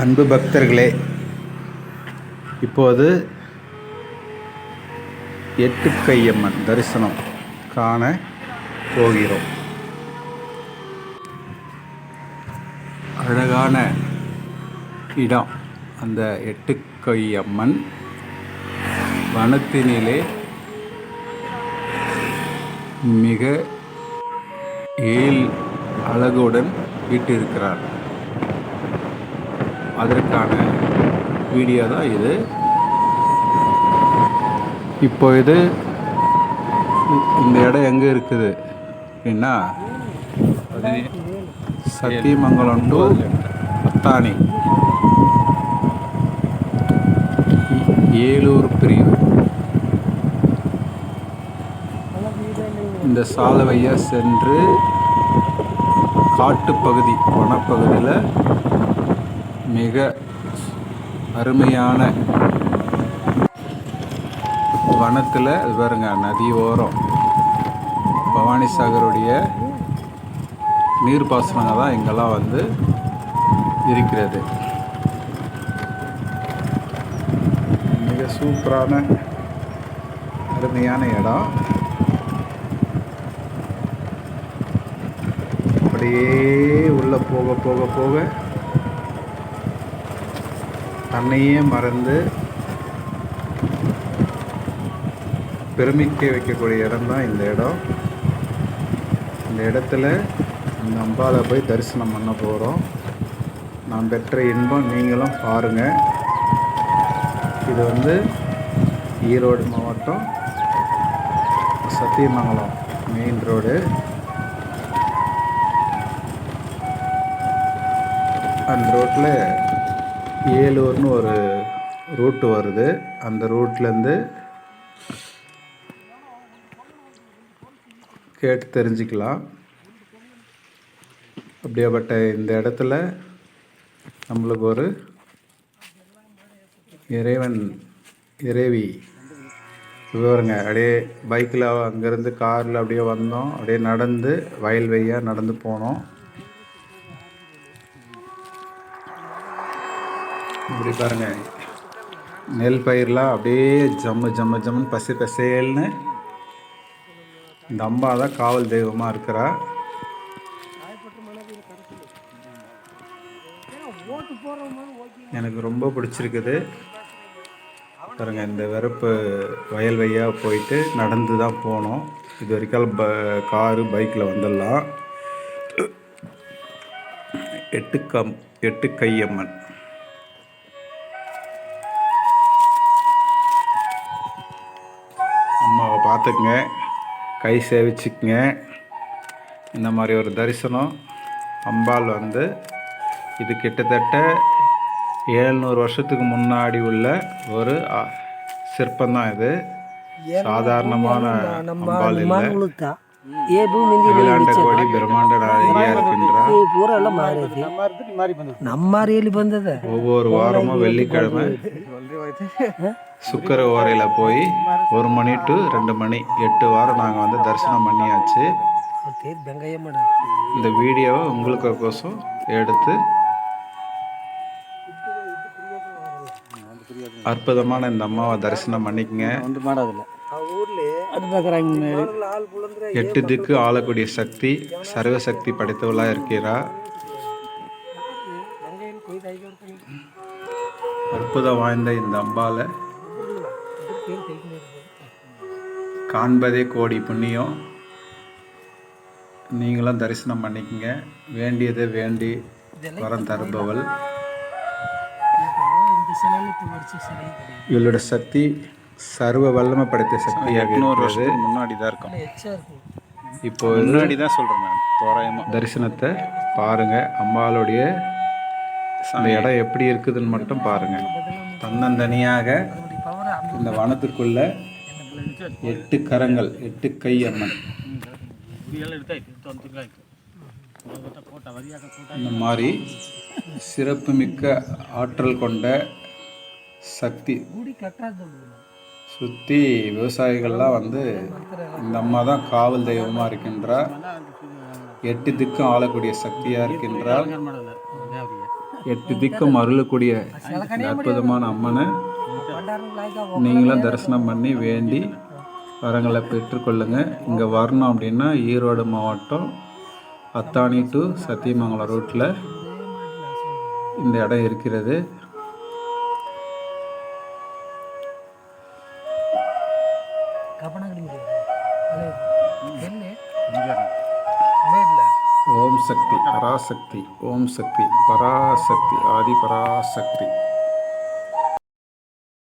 அன்பு பக்தர்களே இப்போது எட்டுக்கையம்மன் தரிசனம் காண போகிறோம். அழகான இடம் அந்த எட்டுக்கையம்மன் வனத்தினிலே மிக ஏழ் அழகுடன் வீட்டிருக்கிறார் அதற்கான வீடியோ தான் இது. இப்போ இது இந்த இடம் எங்கே இருக்குது? அப்படின்னா சத்தியமங்கலம் டு அத்தானி ஏலூர் பிரிவு. இந்த சாலை சென்று காட்டுப்பகுதி வனப்பகுதியில் மிக அருமையான வனத்தில் அது பாருங்க நதி ஓரம். பவானி சாகருடைய நீர்ப்பாசனங்க தான் இங்கெல்லாம் வந்து இருக்கிறது. மிக சூப்பரான அருமையான இடம். அப்படியே உள்ளே போக போக போக தன்னையே மறந்து பெருமிக்க வைக்கக்கூடிய இடம் தான் இந்த இடம். இந்த இடத்துல இந்த அம்பாவை போய் தரிசனம் பண்ண போகிறோம் நான் பெற்ற இன்பம் நீங்களும் பாருங்கள் இது வந்து ஈரோடு மாவட்டம் சத்தியமங்கலம் மெயின் ரோடு அந்த ரோட்டில் ஏலூர்னு ஒரு ரூட்டு வருது. அந்த ரூட்லேருந்து கேட்டு தெரிஞ்சுக்கலாம். அப்படியாப்பட்ட இந்த இடத்துல நம்மளுக்கு ஒரு இறைவன் இறைவி. விவரங்க அப்படியே பைக்கில் அங்கேருந்து காரில் அப்படியே வந்தோம். அப்படியே நடந்து வயல் வழியாக நடந்து போனோம். இப்படி பாருங்கள் நெல் பயிரெலாம் அப்படியே ஜம்மு ஜம்மு ஜம்முன்னு பசு பசேல்னு இந்த அம்பா தான் காவல் தெய்வமாக இருக்கிறா. எனக்கு ரொம்ப பிடிச்சிருக்குது. பாருங்க இந்த வெறுப்பு வயல் வழியாக போயிட்டு நடந்து தான் போனோம். இது வரைக்கும் ப காரு பைக்கில் வந்துடலாம். எட்டு கம் எட்டு கையம்மன் பார்த்துக்குங்க. கை சேவிச்சுக்குங்க. இந்த மாதிரி ஒரு தரிசனம் அம்பாள் வந்து இது கிட்டத்தட்ட ஏழ்நூறு வருஷத்துக்கு முன்னாடி உள்ள ஒரு சிற்பந்தான் இது. சாதாரணமான அம்பாள் இல்லை. ఏ భూమి பூரெல்லாம் மாறிடுது. நம்ம ஏழி பந்தது ஒவ்வொரு வாரமும் வெள்ளிக்கிழமை சுக்கர ஓரையில் போய் ஒரு மணி டு ரெண்டு மணி எட்டு வாரம் நாங்கள் வந்து தரிசனம் பண்ணியாச்சு. இந்த வீடியோவை உங்களுக்கு கோசம் எடுத்து அற்புதமான இந்த அம்மாவை தரிசனம் பண்ணிக்கங்க. எட்டு திக்கு ஆளக்கூடிய சக்தி சர்வசக்தி படைத்தவளாக இருக்கிறா. அற்புதம் வாய்ந்த இந்த அம்பால காண்பதே கோடி புண்ணியம். நீங்களும் தரிசனம் பண்ணிக்கங்க. வேண்டியதை வேண்டி வரம் தருபவள். இவளுடைய சக்தி சர்வ வல்லமை படைத்த சக்தி எட்நூறு வருஷத்துக்கு முன்னாடி தான் இருக்கும். இப்போ முன்னாடி தான் சொல்கிறேன் நான் தோராயமாக தரிசனத்தை பாருங்கள் அம்மாளுடைய அந்த இடம் எப்படி இருக்குதுன்னு மட்டும் பாருங்கள் தன்னந்தனியாக இந்த வனத்திற்குள்ள எட்டு கரங்கள் எட்டு கை அம்மன் இந்த மாதிரி சிறப்புமிக்க ஆற்றல் கொண்ட சக்தி. சுற்றி விவசாயிகள்லாம் வந்து இந்த அம்மா தான் காவல் தெய்வமாக இருக்கின்றார். எட்டு திக்கும் ஆளக்கூடிய சக்தியாக இருக்கின்றார். எட்டு திக்கும் அருளக்கூடிய அற்புதமான அம்மனை நீங்களும் தரிசனம் பண்ணி வேண்டி வரங்களை பெற்றுக்கொள்ளுங்க. இங்கே வரணும் அப்படின்னா ஈரோடு மாவட்டம் அத்தானி டு சத்தியமங்கலம் ரூட்டில் இந்த இடம் இருக்கிறது. ஓம் சக்தி பராசக்தி ஓம் சக்தி பராசக்தி ஆதி பராசக்தி